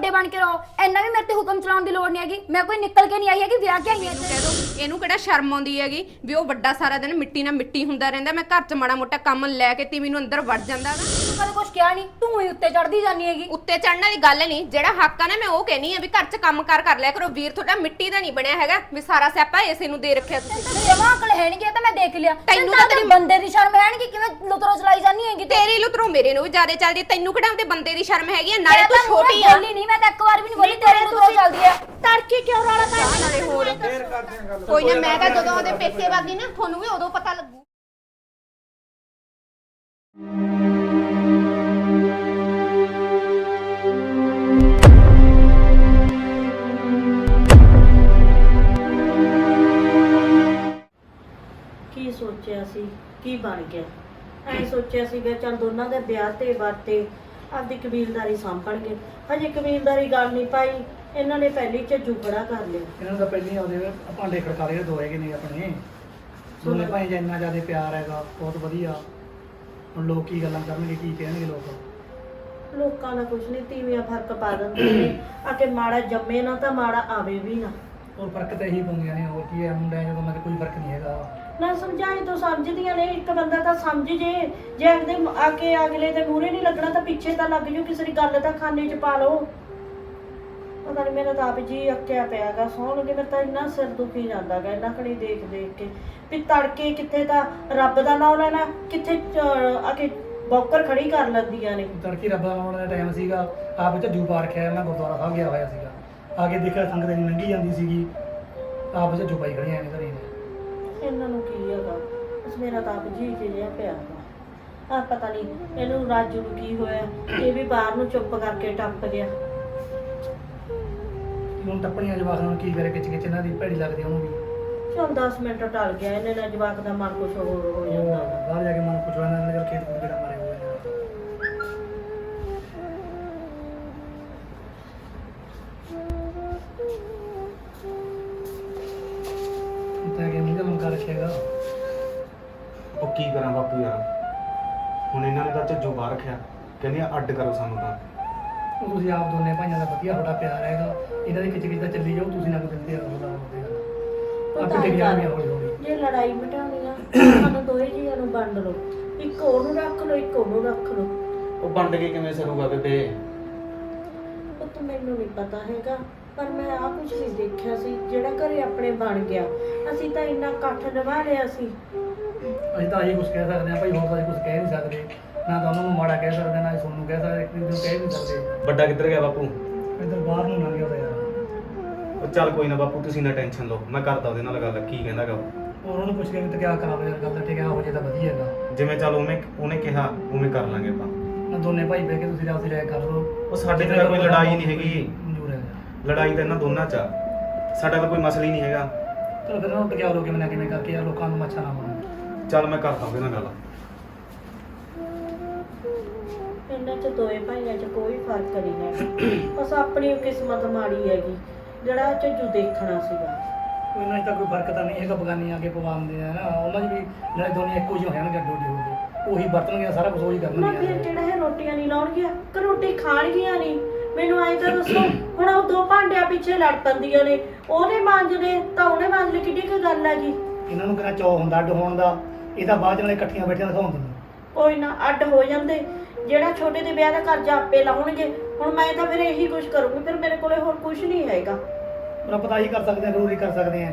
ਵੱਡੇ ਬਣ ਕੇ ਰਹੋ। ਇੰਨਾ ਵੀ ਮੇਰੇ ਤੇ ਹੁਕਮ ਚਲਾਉਣ ਦੀ ਲੋੜ ਨਹੀਂ ਹੈਗੀ। ਮੈਂ ਕੋਈ ਨਿਕਲ ਕੇ ਨਹੀਂ ਆਈ ਹੈਗੀ ਵਿਆਹ ਕੇ ਆਈ ਹਾਂ ਕਹਿ ਦੋ ਇਹਨੂੰ ਕਿਹੜਾ ਸ਼ਰਮ ਆਉਂਦੀ ਹੈਗੀ? ਵੀ ਉਹ ਵੱਡਾ ਸਾਰਾ ਦਿਨ ਮਿੱਟੀ ਨਾਲ ਮਿੱਟੀ ਹੁੰਦਾ ਰਹਿੰਦਾ। ਮੈਂ ਘਰ 'ਚ ਮਾੜਾ ਮੋਟਾ ਕੰਮ ਲੈ ਕੇ ਤੀਵੀਂ ਨੂੰ ਅੰਦਰ ਵੜ ਜਾਂਦਾ ਵਾ। ਤੂੰ ਕਦੇ ਕੁਝ ਕਿਹਾ ਨਹੀਂ। ਤੂੰ ਹੀ ਉੱਤੇ ਚੜਦੀ ਜਾਂਦੀ ਹੈਗੀ। ਉੱਤੇ ਚੜਨ ਵਾਲੀ ਗੱਲ ਨਹੀਂ। ਜਿਹੜਾ ਹੱਕ ਆ ਨਾ ਮੈਂ ਉਹ ਕਹਿਨੀ ਆ ਵੀ ਘਰ 'ਚ ਕੰਮ ਕਾਰ ਕਰ ਲਿਆ ਕਰੋ। ਵੀਰ ਤੁਹਾਡਾ ਮਿੱਟੀ ਦਾ ਨਹੀਂ ਬਣਿਆ ਹੈਗਾ। ਵੀ ਸਾਰਾ ਸਿਆਪਾ ਇਸੇ ਨੂੰ ਦੇ ਰੱਖਿਆ ਤੁਸੀਂ। ਜਮਾ ਅਕਲ ਹੈ ਨਹੀਂ ਤਾਂ ਮੈਂ ਦੇਖ ਲਿਆ। ਤੈਨੂੰ ਤਾਂ ਤਾਂ ਤੇਰੀ ਬੰਦੇ ਦੀ ਸ਼ਰਮ ਹੈ ਨਹੀਂ ਕਿਵੇਂ ਲੁਤਰੋ ਚਲਾਈ ਜਾਂਦੀ ਹੈਗੀ ਤੂੰ? ਤੇਰੀ ਲੁਤਰੋ ਮੇਰੇ ਨੂੰ ਵੀ ਜ਼ਿਆਦਾ ਚੱਲਦੀ ਤੈਨੂੰ ਕਿਹੜਾ ਉਹਦੇ ਬੰਦੇ ਦੀ ਸ਼ਰਮ ਹੈਗੀ ਆ? ਨਾਲੇ ਤੂੰ ਤਾਂ ਛੋਟੀ ਆ। ਬੋਲੀ ਨਹੀਂ ਮੈਂ ਤਾਂ ਇੱਕ ਵਾਰ ਵੀ ਨਹੀਂ ਬੋਲੀ ਤੇਰੇ ਲੁਤਰੋ ਚੱਲਦੀ ਹੈ ਤੜਕੇ ਕਿਉਂ ਰੌਲਾ ਪਾਇਆ? ਨਾਲੇ ਹੋਰ ਕੋਈ ਨਾ ਮੈਂ ਤਾਂ ਜਦੋਂ ਉਹਦੇ ਪੇਕੇ ਵਾਗੀ ਨਾ ਤੁਹਾਨੂੰ ਵੀ ਉਦੋਂ ਪਤਾ ਲੱਗੂ। ਕੀ ਸੋਚਿਆ ਸੀ? ਕੀ ਬਣ ਗਿਆ? ਐ ਸੋਚਿਆ ਸੀਗਾ ਚਲ ਦੋਨਾਂ ਦੇ ਵਿਆਹ ਤੇ ਵਰਤੇ। ਆਪਦੀ ਕਬੀਲਦਾਰੀ ਸੰਭਣਗੇ ਹਜੇ ਕਬੀਲਦਾਰੀ ਗੱਲ ਨਹੀਂ ਪਾਈ। ਇਹਨਾਂ ਨੇ ਪਹਿਲੀ ਝੱਜੂ ਖੜਾ ਕਰ ਲਿਆ। ਇਹਨਾਂ ਤਾਂ ਪਹਿਲਾਂ ਆਉਂਦੇ ਭਾਂਡੇ ਖੜਕਾ ਰਹੇ ਦੋ ਹੈਗੇ ਨੇ ਆਪਣੇ। ਸੋਨੇ ਭਾਈ ਜੇ ਇੰਨਾ ਜ਼ਿਆਦਾ ਪਿਆਰ ਹੈਗਾ ਬਹੁਤ ਵਧੀਆ। ਹੁਣ ਲੋਕ ਕੀ ਗੱਲਾਂ ਕਰਨਗੇ ਕੀ ਕਹਿਣਗੇ ਲੋਕ? ਲੋਕਾਂ ਦਾ ਕੁਝ ਨਹੀਂ ਤੀਵੀਆਂ ਫ਼ਰਕ ਪਾ ਦਿੰਦੇ ਨੇ। ਆ ਕਿ ਮਾੜਾ ਜੰਮੇ ਨਾ ਤਾਂ ਮਾੜਾ ਆਵੇ ਵੀ ਨਾ। ਹੋਰ ਫ਼ਰਕ ਤਾਂ ਇਹੀ ਪਾਉਂਦੀਆਂ ਨੇ ਹੋਰ ਕੀ ਹੈ ਮੁੰਡਿਆਂ ਜਦੋਂ ਕੋਈ ਫ਼ਰਕ ਨਹੀਂ ਹੈਗਾ। ਨਾ ਸਮਝਾਏ ਤੋਂ ਸਮਝਦੀਆਂ ਨੇ, ਇੱਕ ਬੰਦਾ ਤਾਂ ਸਮਝ ਜੇ। ਜੇ ਅਗਲੇ ਆ ਕੇ ਅਗਲੇ ਦੇ ਮੂਹਰੇ ਨਹੀਂ ਲੱਗਣਾ ਤਾਂ ਪਿੱਛੇ ਤਾਂ ਲੱਗ ਜੂ ਕਿਸੇ ਦੀ ਗੱਲ ਤਾਂ ਖਾਨੇ 'ਚ ਪਾ ਲਓ। ਪਤਾ ਨਹੀਂ ਮੇਰਾ ਤਾਂ ਆਪ ਜੀ ਅੱਕਿਆ ਪਿਆਗਾ, ਸੌਣਗੇ ਮੇਰੇ ਤਾਂ ਇੰਨਾ ਸਿਰ ਦੁਖੀ ਜਾਂਦਾਗਾ, ਇੰਨਾ ਖੜੀ ਦੇਖ ਦੇਖ ਕੇ। ਵੀ ਤੜਕੇ ਕਿੱਥੇ ਤਾਂ ਰੱਬ ਦਾ ਨਾਮ ਲੈਣਾ, ਕਿੱਥੇ ਚ- ਆ ਕੇ ਬੌਕਰ ਖੜੀ ਕਰ ਲੈਂਦੀਆਂ ਨੇ। ਤੜਕੀ ਰੱਬ ਦਾ ਆਉਣ ਦਾ ਟਾਈਮ ਸੀਗਾ, ਆਪ ਝੱਜੂ ਪਾ ਰੱਖਿਆ ਮੈਂ ਗੁਰਦੁਆਰਾ ਸਾਹਿਬ ਗਿਆ ਹੋਇਆ ਸੀਗਾ। ਆ ਕੇ ਦੇਖਿਆ ਸੰਗਤ ਇੰਨੀ ਲੰਘੀ ਜਾਂਦੀ ਸੀਗੀ, ਆਪ ਝੱਜੂ ਪਾਈ ਖੜੀਆਂ ਨੇ ਘਰੇ। ਨੇ ਇਹਨਾਂ ਨੂੰ ਕੀ ਹੈਗਾ? ਬਸ ਮੇਰਾ ਤਾਂ ਆਪ ਜੀ ਜਿਹਾ ਪਿਆ ਵਾ। ਆ ਪਤਾ ਨਹੀਂ ਇਹਨੂੰ ਰਾਜੂ ਨੂੰ ਕੀ ਹੋਇਆ। ਇਹ ਵੀ ਬਾਹਰ ਨੂੰ ਚੁੱਪ ਕਰਕੇ ਟੱਪ ਗਿਆ। ਹੁਣ ਟੱਪਣੀਆਂ ਜਵਾਕਾਂ ਨੂੰ ਕੀ ਕਰੇ ਕਿਚ ਕਿਚ ਇਹਨਾਂ ਦੀ ਭੈੜੀ ਲੱਗਦੀ ਉਹਨੂੰ ਵੀ। ਚਲ 10 ਮਿੰਟ ਟਲ ਗਿਆ ਇਹਨੇ ਨਾਲ ਜਵਾਕ ਦਾ ਮਨ ਕੁਛ ਹੋਰ ਹੋ ਜਾਂਦਾ। ਬਾਹਰ ਜਾ ਕੇ ਮਨ ਪੁੱਛਣਾ ਇਹਨਾਂ ਨੇ ਖੇਤ ਜਿਹੜਾ ਮਾਰੇ ਕੀ ਕਰਾਂ ਬਾਪੂ ਯਾਰ? ਹੁਣ ਇਹਨਾਂ ਨੇ ਤਾਂ ਝੱਜੂ ਬਾਹਰ ਰੱਖਿਆ। ਕਹਿੰਦੇ ਅੱਡ ਕਰੋ ਸਾਨੂੰ ਤਾਂ। ਉਹ ਤੁਸੀਂ ਆਪ ਦੋਨੇ ਭਾਈਆਂ ਦਾ ਵਧੀਆ ਤੁਹਾਡਾ ਪਿਆਰ ਹੈਗਾ। ਇਹਨਾਂ ਦੀ ਕਿਚ ਕਿਚ ਤਾਂ ਚੱਲੀ ਜਾਓ ਤੁਸੀਂ ਨਾ ਕੋਈ ਦਿੰਦੇ ਰਹੋ ਨਾ ਉਹ ਆਪੇ ਹੀ ਜਾਣਗੇ। ਹੌਲੀ ਹੌਲੀ ਜੇ ਲੜਾਈ ਮਿਟਾਉਣੀ ਆ ਸਾਨੂੰ ਦੋਏ ਜੀਆਂ ਨੂੰ ਵੰਡ ਲਓ। ਇੱਕ ਉਹਨੂੰ ਰੱਖ ਲਓ ਇੱਕ ਉਹਨੂੰ ਰੱਖ ਲਓ। ਉਹ ਵੰਡ ਕੇ ਕਿਵੇਂ ਸਰੂਗਾ ਬੇਬੇ? ਉਹ ਤਾਂ ਮੈਨੂੰ ਨਹੀਂ ਪਤਾ ਹੈਗਾ ਪਰ ਮੈਂ ਆ ਕੁਝ ਨਹੀਂ ਦੇਖਿਆ ਸੀ। ਜਿਹੜਾ ਘਰੇ ਆਪਣੇ ਬਣ ਗਿਆ। ਅਸੀਂ ਤਾਂ ਇੰਨਾ ਇਕੱਠ ਨਿਭਾ ਲਿਆ ਸੀ। ਅਸੀਂ ਤਾਂ ਇਹੀ ਕੁਝ ਕਹਿ ਸਕਦੇ ਹਾਂ ਭਾਈ ਹੋਰ ਤਾਂ ਕੁਝ ਕਹਿ ਨਹੀਂ ਸਕਦੇ। ਨਾ ਤਾਂ ਉਹਨਾਂ ਨੂੰ ਮਾੜਾ ਕਹਿ ਸਕਦੇ ਨਾ ਸੋਨੂੰ ਕਹਿ ਸਕਦੇ ਇੱਕ ਨੂੰ ਕਹਿ ਨਹੀਂ ਸਕਦੇ। ਵੱਡਾ ਕਿੱਧਰ ਗਿਆ ਬਾਪੂ? ਇੱਧਰ ਬਾਹਰ ਨੂੰ ਲੰਘ ਗਿਆ ਉਹਦਾ ਯਾਰ। ਉਹ ਚੱਲ ਕੋਈ ਨਾ ਬਾਪੂ ਤੁਸੀਂ ਨਾ ਟੈਨਸ਼ਨ ਲਓ। ਮੈਂ ਕਰਦਾ ਉਹਦੇ ਨਾਲ ਗੱਲ ਕੀ ਕਹਿੰਦਾਗਾ ਹੋਰ ਉਹਨੂੰ ਪੁੱਛ ਕੇ ਤਾਂ ਕਿਆ ਕਰਾਵੇ ਯਾਰ ਗੱਲ ਤਾਂ ਠੀਕ ਹੈ ਹੋ ਜੇ ਤਾਂ ਵਧੀਆ ਹੈਗਾ। ਜਿਵੇਂ ਚੱਲ ਉਵੇਂ ਉਹਨੇ ਕਿਹਾ ਉਵੇਂ ਕਰ ਲਾਂਗੇ ਆਪਾਂ। ਨਾ ਦੋਨੇ ਭਾਈ ਬਹਿ ਕੇ ਤੁਸੀਂ ਰਾਤ ਦੀ ਰਾਇ ਕਰ ਲਓ। ਉਹ ਸਾਡੇ ਤੇ ਤਾਂ ਕੋਈ ਲੜਾਈ ਨਹੀਂ ਹੈਗੀ। ਮਨਜ਼ੂਰ ਹੈ ਲੜਾਈ ਤਾਂ ਇਹਨਾਂ ਦੋਨਾਂ 'ਚ ਆ। ਸਾਡਾ ਤਾਂ ਕੋਈ ਮਸਲਾ ਹੀ ਨਹੀਂ ਹੈਗਾ। ਚਲੋ ਫਿਰ ਉਹਨੂੰ ਟਕਿਆ ਲੋ ਕਿਵੇਂ ਨਾ ਕਿਵੇਂ ਕਰਕੇ ਯਾਰ ਲੋਕਾਂ ਨੂੰ ਮੱਛਾ ਨਾ ਮਾਰਨ ਚੱਲ ਮੈਂ ਕਰਦਾ ਉਹਦੇ ਨਾਲ ਗੱਲ। ਇਹਨਾਂ ਚ ਦੋਏ ਭਾਈਆਂ ਚ ਕੋਈ ਫ਼ਰਕ ਨਹੀਂ ਹੈ। ਬਸ ਆਪਣੀ ਕਿਸਮਤ ਮਾੜੀ ਹੈਗੀ ਜਿਹੜਾ ਝੱਜੂ ਦੇਖਣਾ ਸੀਗਾ। ਉਹਨਾਂ 'ਚ ਤਾਂ ਕੋਈ ਫ਼ਰਕ ਤਾਂ ਨਹੀਂ ਹੈਗਾ ਬਗਾਨੀ ਆ ਕੇ ਪਵਾਉਂਦੇ ਆ ਨਾ। ਉਹਨਾਂ 'ਚ ਵੀ ਨਾਲੇ ਦੋਨੇ ਇੱਕੋ ਜਿਹੇ ਹੋਣਗੇ ਅੱਡੋ ਅੱਡੀ ਹੋਣਗੇ ਉਹੀ ਵਰਤਣਗੇ ਸਾਰਾ ਕੁਝ ਉਹੀ ਨਾ ਕਰਨਗੇ ਫਿਰ ਜਿਹੜਾ ਇਹ ਰੋਟੀਆਂ ਨਹੀਂ ਲਾਉਣਗੀਆਂ ਕਿ ਰੋਟੀ ਖਾਣਗੀਆਂ ਨਹੀਂ। ਮੈਨੂੰ ਐਂ ਤਾਂ ਦੱਸੋ ਹੁਣ ਉਹ ਦੋ ਭਾਂਡਿਆਂ ਪਿੱਛੇ ਲੜ ਪੈਂਦੀਆਂ ਨੇ। ਉਹਨੇ ਮਾਂਜਦੇ ਤਾਂ ਉਹਨੇ ਮਾਂਜ ਲਈ ਕਿੱਡੀ ਕੁ ਗੱਲ ਹੈਗੀ? ਇਹਨਾਂ ਨੂੰ ਕਿਹੜਾ ਚੌ ਹੁੰਦਾ ਅੱਡ ਹੋਣ ਦਾ। ਇਹ ਤਾਂ ਬਾਅਦ ਚ ਨਾਲੇ ਇਕੱਠੀਆਂ ਬੈਠੀਆਂ ਦਿਖਾਉਂਦੇ ਨੇ। ਕੋਈ ਨਾ ਅੱਡ ਹੋ ਜਾਂਦੇ। ਜਿਹੜਾ ਛੋਟੇ ਦੇ ਵਿਆਹ ਦਾ ਕਰਜ਼ਾ ਆਪੇ ਲਾਉਣਗੇ। ਹੁਣ ਮੈਂ ਤਾਂ ਫਿਰ ਇਹੀ ਕੁਝ ਕਰੂੰਗੀ ਫਿਰ ਮੇਰੇ ਕੋਲੇ ਹੋਰ ਕੁਝ ਨਹੀਂ ਹੈਗਾ। ਆਪਾਂ ਤਾਂ ਇਹੀ ਕਰ ਸਕਦੇ ਆ ਜ਼ਰੂਰੀ ਕਰ ਸਕਦੇ ਆ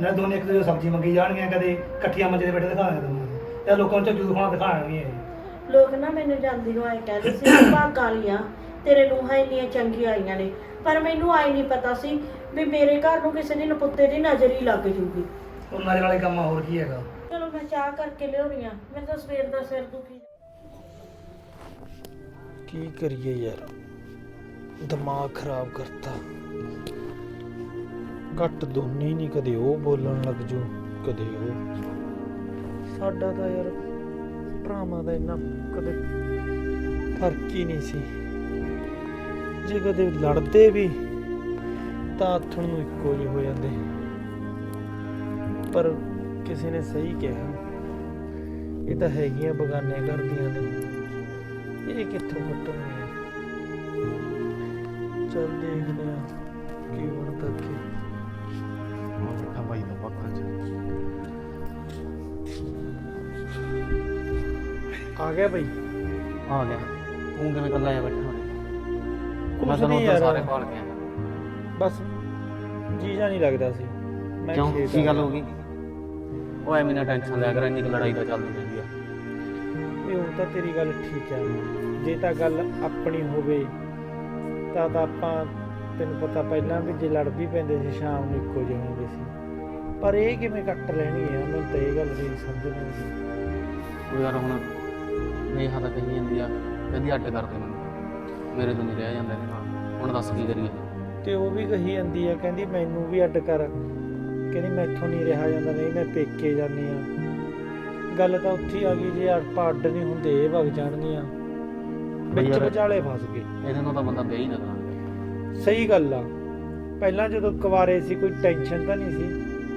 ਨਾ ਦੋਨੇ ਇੱਕ ਦੂਜੇ ਸਬਜ਼ੀ ਮੰਗੀ ਜਾਣਗੀਆਂ ਕਦੇ ਇਕੱਠੀਆਂ ਮੰਜੇ ਤੇ ਬੈਠੇ ਦਿਖਾਣਗੇ ਦੋਨਾਂ ਤੇ ਲੋਕਾਂ ਨੂੰ ਝੱਜੂ ਦਿਖਾਉਣਾ ਦਿਖਾਣਗੇ ਇਹ। ਲੋਕ ਨਾ ਮੈਨੂੰ ਜਾਂਦੀ ਨੂੰ ਆਏ ਕਹਿੰਦੇ ਸੀ ਭਾਗਾਂ ਵਾਲੀਆਂ ਤੇਰੇ ਨੂੰਹਾਂ ਇੰਨੀਆਂ ਚੰਗੀਆਂ ਆਈਆਂ ਨੇ। ਪਰ ਮੈਨੂੰ ਆਈ ਨਹੀਂ ਪਤਾ ਸੀ ਵੀ ਮੇਰੇ ਘਰ ਨੂੰ ਕਿਸੇ ਦੀ ਨਪੁੱਤੇ ਦੀ ਨਜ਼ਰ ਹੀ ਲੱਗ ਜੂਗੀ। ਉਹਨਾਂ ਦੇ ਵਾਲੇ ਕੰਮ ਹੋਰ ਕੀ ਹੈਗਾ? ਚਲੋ ਮੈਂ ਚਾਹ ਕਰਕੇ ਲਿਆਉਣੀ ਆ। ਮੇਰੇ ਤਾਂ ਸਵੇਰ ਦਾ ਸਿਰ ਦੁਖੀ ਕੀ ਕਰੀਏ ਯਾਰ? ਦਿਮਾਗ ਖਰਾਬ ਕਰਤਾ। ਘੱਟ ਦੋਨੀ ਨਹੀਂ ਕਦੇ ਉਹ ਬੋਲਣ ਲੱਗ ਜੂ ਕਦੇ ਉਹ। ਸਾਡਾ ਤਾਂ ਯਾਰ ਭਰਾਵਾਂ ਦਾ ਇੰਨਾ ਕਦੇ ਫ਼ਰਕ ਹੀ ਨਹੀਂ ਸੀ। ਜੇ ਕਦੇ ਲੜਦੇ ਵੀ ਤਾਂ ਆਥਣ ਨੂੰ ਇੱਕੋ ਜਿਹੇ ਹੋ ਜਾਂਦੇ। ਪਰ ਕਿਸੇ ਨੇ ਸਹੀ ਕਿਹਾ। ਇਹ ਤਾਂ ਹੈਗੀਆਂ ਬਗਾਨੇ ਘਰ ਦੀਆਂ ਨੇ। ਇਹ ਕਿੱਥੋਂ ਹਟਣਗੀਆਂ ਚੱਲ ਦੇਖਦੇ ਆ ਕੀ ਬਣਦਾ ਕੀ ਆ ਬੈਠਾ ਬਾਈ ਦਾ ਪੱਕਾ ਚ ਆ ਗਿਆ ਬਈ। ਆ ਗਿਆ। ਤੂੰ ਕਿਵੇਂ ਕੱਲਾ ਆ ਬੈਠਾ ਮੈਂ ਤੈਨੂੰ ਉੱਧਰ ਸਾਰੇ ਭਾਲ ਕੇ ਆਇਆ। ਬਸ ਜੀਜਾ ਨਹੀਂ ਲੱਗਦਾ ਸੀ। ਮੈਂ ਕਿਉਂ? ਕੀ ਗੱਲ ਗਿਆ। ਹੋ ਗਈ? ਉਹ ਐਵੇਂ ਨਾ ਟੈਨਸ਼ਨ ਲਿਆ ਕਰ ਇੰਨੀ ਕੁ ਲੜਾਈ ਤਾਂ ਚੱਲਦੀ ਰਹਿੰਦੀ ਆ। ਇਹ ਉਹ ਤਾਂ ਤੇਰੀ ਗੱਲ ਠੀਕ ਹੈ ਜੇ ਤਾਂ ਗੱਲ ਆਪਣੀ ਹੋਵੇ ਤਾਂ ਤਾਂ ਆਪਾਂ ਤੈਨੂੰ ਪਤਾ ਪਹਿਲਾਂ ਵੀ ਜੇ ਲੜ ਵੀ ਪੈਂਦੇ ਸੀ ਸ਼ਾਮ ਨੂੰ ਇੱਕੋ ਜਿਹੇ ਹੁੰਦੇ ਸੀ। ਪਰ ਇਹ ਕਿਵੇਂ ਕੱਟ ਲੈਣੀ ਆ? ਮੈਨੂੰ ਤਾਂ ਇਹ ਗੱਲ ਦੀ ਸਮਝ ਨਹੀਂ ਆਉਂਦੀ। ਉਹ ਯਾਰ ਹੁਣ ਨੇਹਾ ਤਾਂ ਕਹੀ ਜਾਂਦੀ ਆ ਕਹਿੰਦੀ ਅੱਡ ਕਰ ਦੇ ਮੈਨੂੰ। ਮੇਰੇ ਤੋਂ ਨਹੀਂ ਰਹਿ ਜਾਂਦਾ ਇਹਦੇ ਨਾਲ। ਹੁਣ ਦੱਸ ਕੀ ਕਰੀਏ। ਤੇ ਉਹ ਵੀ ਕਹੀ ਜਾਂਦੀ ਆ ਕਹਿੰਦੀ ਮੈਨੂੰ ਵੀ ਅੱਡ ਕਰ। ਕਹਿੰਦੀ ਮੈਥੋਂ ਨਹੀਂ ਰਿਹਾ ਜਾਂਦਾ ਨਹੀਂ ਮੈਂ ਪੇਕੇ ਜਾਂਦੀ ਆ ਗੱਲ ਤਾਂ ਉੱਥੇ ਹੀ ਆ ਗਈ ਜੇ ਆਪਾਂ ਅੱਡ ਨਹੀਂ ਹੁੰਦੇ ਇਹ ਵਗ ਜਾਣਗੀਆਂ। ਵਿੱਚ ਯਾਰ- ਵਿਚਾਲੇ ਫਸ ਗਏ। ਇਹਦੇ ਨਾਲ ਤਾਂ ਬੰਦਾ ਵਿਆਹ ਹੀ ਨਾ ਕਰਾਂਗੇ। ਸਹੀ ਗੱਲ ਆ। ਪਹਿਲਾਂ ਜਦੋਂ ਕੁਵਾਰੇ ਸੀ ਕੋਈ ਟੈਨਸ਼ਨ ਤਾਂ ਨਹੀਂ ਸੀ?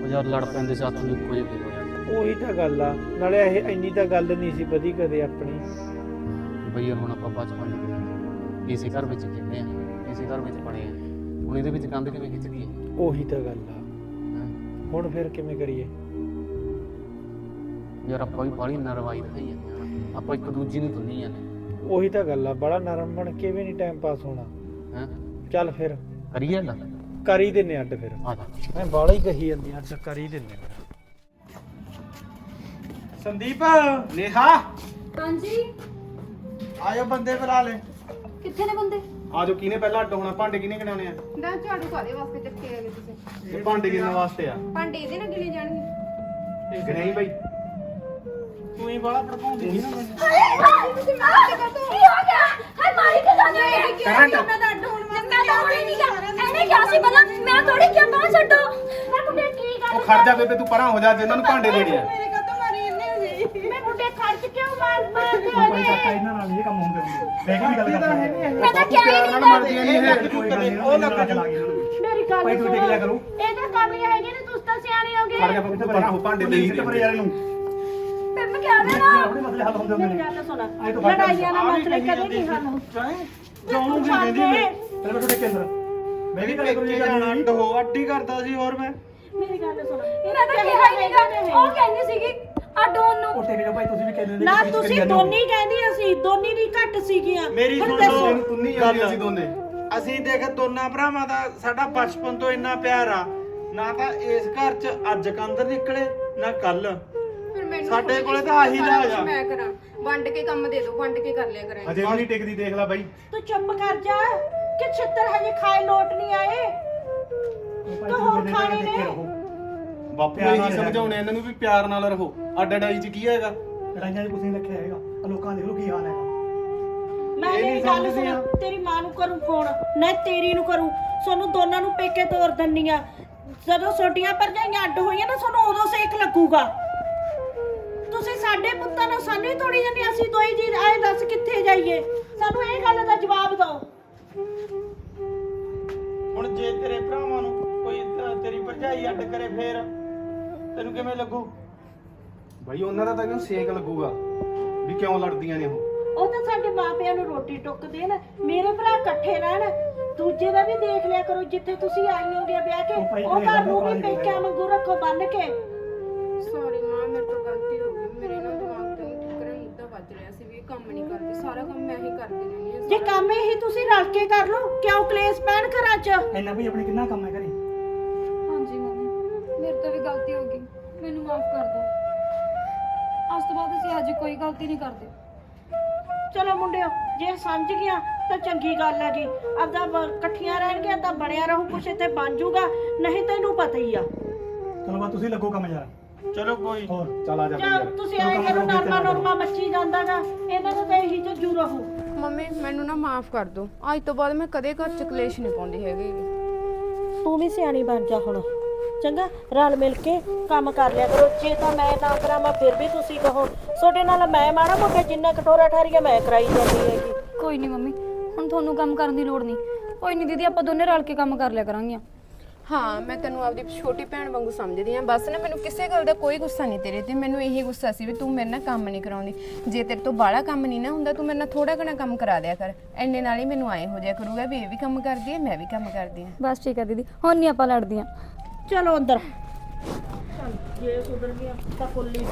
ਉਹ ਯਾਰ ਲੜ ਪੈਂਦੇ ਸੀ ਹੱਥ ਨੂੰ ਇੱਕੋ ਜਿਹੇ ਫੇਰ ਹੋ ਜਾਂਦੇ। ਉਹੀ ਤਾਂ ਗੱਲ ਆ। ਨਾਲੇ ਇਹ ਇੰਨੀ ਤਾਂ ਗੱਲ ਨਹੀਂ ਸੀ ਵਧੀ ਕਦੇ ਆਪਣੀ। ਬਈ ਯਾਰ ਹੁਣ ਆਪਾਂ ਬਚਪਨ ਦੇ ਇਸੇ ਘਰ ਵਿੱਚ ਖੇਡਦੇ ਆ ਇਸੇ ਘਰ ਵਿੱਚ ਪੜੇ ਆ ਹੁਣ ਇਹਦੇ ਵਿੱਚ ਕੰਧ ਕਿਵੇਂ ਖਿੱਚ ਦਈਏ ਉਹੀ ਤਾਂ ਗੱਲ ਆ। ਹੈਂ? ਹੁਣ ਫਿਰ ਕਿਵੇਂ ਕਰੀਏ? ਯਾਰ ਆਪਾਂ ਵੀ ਬਾਹਲੀ ਨਰਵਾਈ ਦਿਖਾਈ ਜਾਂਦੇ ਆ। ਨਾ। ਆਪਾਂ ਇੱਕ ਦੂਜੀ ਨੂੰ ਤੁੰਨੀ ਜਾਂਦੇ ਉਹੀ ਤਾਂ ਗੱਲ ਆ ਬੜਾ ਨਰਮ ਬਣ ਕੇ ਵੀ ਨਹੀਂ ਟਾਈਮ ਪਾਸ ਹੋਣਾ। ਹੈ? ਚੱਲ ਫਿਰ। ਕਰੀਏ ਗੱਲ ਕਰ ਹੀ ਦਿੰਨੇ ਅੱਡ ਫਿਰ। ਆ ਜਾ। ਮੈਂ ਬਾਲਾ ਹੀ ਕਹੀ ਜਾਂਦੀ ਆ, ਅੱਜ ਕਰ ਹੀ ਦਿੰਨੇ ਸੰਦੀਪ ਨੇਹਾ। ਹਾਂਜੀ। ਆਇਓ ਬੰਦੇ ਬੁਲਾ ਲੈ। ਕਿੱਥੇ ਨੇ ਬੰਦੇ? ਆਜੋ ਕਿਹਨੇ ਪਹਿਲਾਂ ਅੱਡ ਹੋਣਾ? ਭਾਂਡੇ ਕਿਹਨੇ ਕਿਨਾਉਣੇ ਆ? ਨਾ ਝਾੜੂ ਕਾਦੇ ਵਾਸਤੇ ਚੱਕੇ ਹੈਗੇ ਤੁਸੀਂ। ਇਹ ਭਾਂਡੇ ਕਿੰਨੇ ਵਾਸਤੇ ਆ? ਭਾਂਡੇ ਇਹਦੇ ਨਾਲ ਗਿਣੇ ਜਾਣਗੇ। ਇਹ ਨਹੀਂ ਬਾਈ? ਤੂੰ ਹੀ ਬਾਲਾ ਭੜਕਾਉਂਦੀ ਸੀ ਨਾ ਮੈਨੂੰ। ਤੁਸੀਂ ਮਾਰ ਕੇ ਕਰ ਕੀ ਹੋ ਗਿਆ? ਹਾਏ ਮਾਰੀ ਕੇ ਜਾਨੀ ਹੈ? ਕਰੰਟ। ਉਹਨਾਂ ਦਾ ਅੱਡ ਹੋਣ ਵਾਸਤੇ ਮੈਂ ਤਾਂ ਹੋਣੀ ਨਹੀਂ ਗਿਆ ਇਹਨੇ ਕਿਹਾ ਸੀ ਪਹਿਲਾਂ ਮੈਂ ਥੋੜੀ ਕਿਹਾ ਬਾਹਰ ਛੱਡੋ? ਮੈਂ ਮੁੰਡੇ ਕੀ ਉਹ ਖੜ ਜਾ ਬੇਬੇ ਤੂੰ ਪਰਾਂ ਹੋ ਜਾ ਜਿੰਨਾਂ ਨੂੰ ਭਾਂਡੇ ਦੇਣੇ ਆ ਮੇਰੇ ਕਾ ਤਾਂ ਮਾਰੀ ਇੰਨੇ ਹੋਈ ਮੈਂ ਮੁੰਡੇ ਖਰਚ ਕਿਉਂ ਮਾਰ ਮਾਰਦੇ ਕੋਈ ਕਾਕਾ ਇਹਨਾਂ ਨਾਲ ਨਹੀਂ ਇਹ ਕੰਮ ਹੁੰਦੇ ਹੁੰਦੇ ਬੈਠ ਕੇ ਗੱਲ ਕਰਦੇ ਮੈਂ ਤਾਂ ਕਿਹਾ ਹੀ ਨਹੀਂ ਨਾਲ ਮਰਦੀਆਂ ਨਹੀਂ ਇਹ ਉਹ ਲੱਗ ਚਲਾ ਗਈ ਮੇਰੀ ਗੱਲ ਭਾਈ ਤੂੰ ਟਿਕ ਲਿਆ ਕਰੋ। ਇਹ ਤਾਂ ਕੰਮ ਹੀ ਹੈਗੇ ਨੇ ਤੁਸੀਂ ਤਾਂ ਸਿਆਣੇ ਹੋਗੇ ਖੜ ਜਾ ਬੱਬੂ ਤੂੰ ਪਰਾਂ ਹੋ ਭਾਂਡੇ ਦੇ ਹੀ ਪਰ ਦੇ ਯਾਰ ਇਹਨੂੰ? ਤੇ ਮੈਂ ਕਿਹਾ ਨਾ ਆਪਣੇ ਮਸਲੇ ਹੱਲ ਹੁੰਦੇ ਹੁੰਦੇ ਮੇਰੀ ਨੇ। ਗੱਲ ਸੁਣ। ਲੜਾਈਆਂ ਦਾ ਮਸਲੇ ਕਦੇ ਨਹੀਂ ਹੱਲ ਜਾਉਂ ਵੀ ਕਹਿੰਦੀ ਮੈਂ। ਤੇਰੇ ਕੋਲ ਟਿਕ ਅੰਦਰ ਮੈਂ ਵੀ ਗੱਲ ਕਰੂ ਗੱਲ ਨਹੀਂ ਹੋ ਅੱਡੀ ਕਰਦਾ ਸੀ ਹੋਰ ਮੈਂ। ਮੇਰੀ ਗੱਲ ਸੁਣ। ਮੈਂ ਤਾਂ ਕਿਹਾ ਹੀ ਨਹੀਂ ਉਹ ਕਹਿੰਦੀ ਸੀਗੀ ਅੱਡ ਹੋਣ ਨੂੰ ਉਹ ਟਿਕ ਜਾ ਭਾਈ ਤੁਸੀਂ ਵੀ ਕਹਿੰਦੇ ਨਾ ਤੁਸੀਂ ਦੋਨੀ ਕਹਿੰਦੀਆਂ ਸੀ ਦੋਨੀ ਦੀ ਘੱਟ ਸੀਗੀਆਂ। ਮੇਰੀ ਹੁਣ ਸੁਣ ਦੱਸੋ। ਲਓ ਇਹਨੂੰ ਤੁੰਨੀ ਜਾਂਦੀ ਅਸੀਂ ਦੋਨੇ। ਅਸੀਂ ਦੇਖ ਦੋਨਾਂ ਭਰਾਵਾਂ ਦਾ ਸਾਡਾ ਬਚਪਨ ਤੋਂ ਇੰਨਾ ਪਿਆਰ ਆ। ਨਾ ਤਾਂ ਇਸ ਘਰ 'ਚ ਅੱਜ ਕੰਧ ਨਿਕਲੇ ਨਾ ਕੱਲ। ਫਿਰ ਮੈਨੂੰ ਸਾਡੇ ਥੋੜ੍ਹੀ ਕੋਲੇ ਤਾਂ ਆਹੀ ਸਾਰਾ ਇਲਾਜ ਆ। ਕੁਛ ਮੈਂ ਕਰਾਂ। ਵੰਡ ਕੇ ਕੰਮ ਦੇ ਦਿਓ ਵੰਡ ਕੇ ਕਰ ਲਿਆ ਕਰਾਂਗੇ ਅਜੇ ਵੀ ਨਹੀਂ ਟਿਕਦੀ ਦੇਖ ਲੈ ਬਾਈ। ਤੂੰ ਚੁੱਪ ਕਰ ਜਾ ਕਿ ਛਿੱਤਰ ਹਜੇ ਖਾਏ ਲੋਟ ਨਹੀਂ ਆਏ। ਨਾਲ ਟਿਕ ਕੇ ਰਹੋ। ਬਾਪੂ ਪਿਆਰ ਇਹੀ ਨਾਲ। ਸਮਝਾਉਣੇ ਇਹਨਾਂ ਨੂੰ ਵੀ ਪਿਆਰ ਨਾਲ ਰਹੋ। ਅੱਡ ਅਡਾਈ 'ਚ ਕੀ ਹੈਗਾ? ਲੜਾਈਆਂ 'ਚ ਨਹੀਂ ਰੱਖਿਆ ਹੈਗਾ। ਆ ਲੋਕਾਂ ਦੇ ਦੇਖੋ ਕੀ ਹਾਲ ਹੈਗਾ। ਮੈਂ ਇਹ ਤੇਰੀ ਨਹੀਂ ਗੱਲ। ਸੁਣ ਤੇਰੀ ਮਾਂ ਨੂੰ ਕਰੂੰ ਫੋਨ ਨਾ ਤੇਰੀ ਨੂੰ ਕਰੂੰ। ਸੋਨੂੰ ਦੋਨਾਂ ਨੂੰ ਪੇਕੇ ਤੋਰ ਦੰਨੀਆਂ ਜਦੋਂ ਛੋਟੀਆਂ ਭਰਜਾਈਆਂ ਅੱਡ ਹੋਈਆਂ ਨਾ ਸਾਨੂੰ ਉਦੋਂ ਸੇਕ ਲੱਗੂਗਾ। ਤੁਸੀਂ ਸਾਡੇ ਪੁੱਤਾਂ ਨਾਲ ਸਾਨੂੰ ਹੀ ਤੋੜੀ ਜਾਂਦੇ ਅਸੀਂ ਦੋਈ ਜੀ ਆਏ ਦੱਸ ਕਿੱਥੇ ਜਾਈਏ? ਸਾਨੂੰ ਇਹ ਗੱਲ ਦਾ ਜਵਾਬ ਦਿਓ। ਹੁਣ ਜੇ ਤੇਰੇ ਭਰਾਵਾਂ ਨੂੰ ਕੋਈ ਤ- ਤੇਰੀ ਭਰਜਾਈ ਅੱਡ ਕਰੇ ਫੇਰ? ਤੈਨੂੰ ਕਿਵੇਂ ਲੱਗੂ? ਬਾਈ ਉਹਨਾਂ ਦਾ ਤਾਂ ਇਹਨੂੰ ਸੇਕ ਲੱਗੂਗਾ ਵੀ ਕਿਉਂ ਲੜਦੀਆਂ ਨੇ ਉਹ। ਉਹ ਤਾਂ ਸਾਡੇ ਮਾਪਿਆਂ ਨੂੰ ਰੋਟੀ ਟੁੱਕ ਦੇਣ ਮੇਰੇ ਭਰਾ ਇਕੱਠੇ ਰਹਿਣ ਦੂਜੇ ਦਾ ਵੀ ਦੇਖ ਲਿਆ ਕਰੋ ਜਿੱਥੇ ਤੁਸੀਂ ਆਈ ਹੋਗੇ ਵਿਆਹ ਉਹ ਭਾਈ ਕੇ ਉਹ ਘਰ ਨੂੰ ਵੀ ਪੇਕਿਆਂ ਵਾਂਗੂ ਰੱਖੋ ਬੰਨ ਕੇ। ਸੌਰੀ ਮਾਂ ਮੇਰੇ ਤੋਂ ਗਲਤੀ ਹੋ ਗਈ। ਮੇਰੇ ਨਾਲ ਦਿਮਾਗ ਤੋਂ ਠੀਕ ਰਹੀ ਇਦਾਂ ਵੱਜ ਰਿਹਾ ਸੀ ਵੀ ਇਹ ਕੰਮ ਨਹੀਂ ਕਰਦੀ। ਸਾਰਾ ਕੰਮ ਮੈਂ ਹੀ ਕਰਦੀ ਰਹਿੰਦੀ ਹਾਂ ਜੇ ਕੰਮ ਇਹੀ ਤੁਸੀਂ ਰਲ ਕੇ ਕਰ ਲਓ ਕਿਉਂ ਕਲੇਸ਼ ਪੈਣ ਘਰਾਂ 'ਚ? ਇੰਨਾ ਵੀ ਆਪਣੇ ਕਿੰਨਾ ਕੰਮ ਹੈ ਘਰੇ? ਗਲਤੀ ਨਹੀਂ ਕਰਦੇ। ਚਲੋ ਮੁੰਡਿਓ ਜੇ ਸਮਝ ਗਿਆ ਤਾਂ ਚੰਗੀ ਗੱਲ ਹੈਗੀ ਆਪਦਾ ਬ- ਇਕੱਠੀਆਂ ਰਹਿਣਗੀਆਂ ਤਾਂ ਬਣਿਆ ਰਹੂ ਕੁਛ ਇੱਥੇ ਬਣ ਜਾਊਗਾ ਨਹੀਂ ਤੈਨੂੰ ਪਤਾ ਹੀ ਆ। ਚਲੋ ਬਾ ਤੁਸੀਂ ਲੱਗੋ ਕੰਮ ਯਾਰ। ਚਲੋ ਕੋਈ ਹੋਰ ਚੱਲ ਆ ਜਾ ਜਾਂ ਯਾਰ। ਤੁਸੀਂ ਐਂ ਕਰੋ ਨਰਮਾ ਨਰਮਾ ਮੱਚੀ ਜਾਂਦਾਗਾ ਇਹਨਾਂ ਨੂੰ ਤਾਂ ਇਹੀ ਜੱਜੂ ਰਹੂ। ਮੰਮੀ ਮੈਨੂੰ ਨਾ ਮਾਫ ਕਰ ਦਿਓ। ਅੱਜ ਤੋਂ ਬਾਅਦ ਮੈਂ ਕਦੇ ਘਰ ਚ ਕਲੇਸ਼ ਨਹੀਂ ਪਾਉਂਦੀ ਹੈਗੀ। ਤੂੰ ਵੀ ਸਿਆਣੀ ਬਣ ਜਾ ਹੁਣ। ਚੰਗਾ ਰਲ ਮਿਲ ਕੇ ਕੰਮ ਕਰ ਲਿਆ ਕਰੋ। ਜੇ ਤਾਂ ਮੈਂ ਨਾ ਕਰਾਵਾਂ ਫਿਰ ਵੀ ਤੁਸੀਂ ਕਹੋ। ਤੁਹਾਡੇ ਨਾਲ ਮੈਂ ਮਾੜਾ ਮੋਟਾ ਜਿੰਨਾ ਕਟੋਰਾ ਠਾਰੀਆ ਮੈਂ ਕਰਾਈ ਜਾਂਦੀ ਹੈਗੀ। ਕੋਈ ਨਹੀਂ ਮੰਮੀ ਹੁਣ ਤੁਹਾਨੂੰ ਕੰਮ ਕਰਨ ਦੀ ਲੋੜ ਨਹੀਂ। ਕੋਈ ਨਹੀਂ ਦੀਦੀ ਆਪਾਂ ਦੋਨੇ ਰਲ ਕੇ ਕੰਮ ਕਰ ਲਿਆ ਕਰਾਂਗੀਆਂ ਹਾਂ ਮੈਂ ਤੈਨੂੰ ਆਪਦੀ ਛੋਟੀ ਭੈਣ ਵਾਂਗੂ ਸਮਝਦੀ ਆ ਬਸ ਨਾ ਮੈਨੂੰ ਕਿਸੇ ਗੱਲ ਦਾ ਕੋਈ ਗੁੱਸਾ ਨਹੀਂ ਤੇਰੇ ਤੇ। ਮੈਨੂੰ ਇਹੀ ਗੁੱਸਾ ਸੀ ਵੀ ਤੂੰ ਮੇਰੇ ਨਾਲ ਕੰਮ ਨਹੀਂ ਕਰਾਉਂਦੀ। ਜੇ ਤੇਰੇ ਤੋਂ ਬਾਹਲਾ ਕੰਮ ਨਹੀਂ ਨਾ ਹੁੰਦਾ ਤੂੰ ਮੇਰੇ ਨਾਲ ਥੋੜਾ ਘਣਾ ਕੰਮ ਕਰਾ ਦਿਆ ਕਰ। ਐਨੇ ਨਾਲ ਹੀ ਮੈਨੂੰ ਆਏ ਹੋ ਜਾਇਆ ਕਰੂਗਾ ਵੀ ਇਹ ਵੀ ਕੰਮ ਕਰਦੀ ਹੈ ਮੈਂ ਵੀ ਕੰਮ ਕਰਦੀ ਹਾਂ। ਬਸ ਠੀਕ ਹੈ ਦੀਦੀ ਹੁਣ ਨਹੀਂ ਆਪਾਂ ਲੜਦੀਆਂ। ਚਲੋ ਅੰਦਰ। ਚੱਲ ਜੇ ਸੁਧਰ ਗਿਆ ਤਾਂ ਫੁੱਲੀ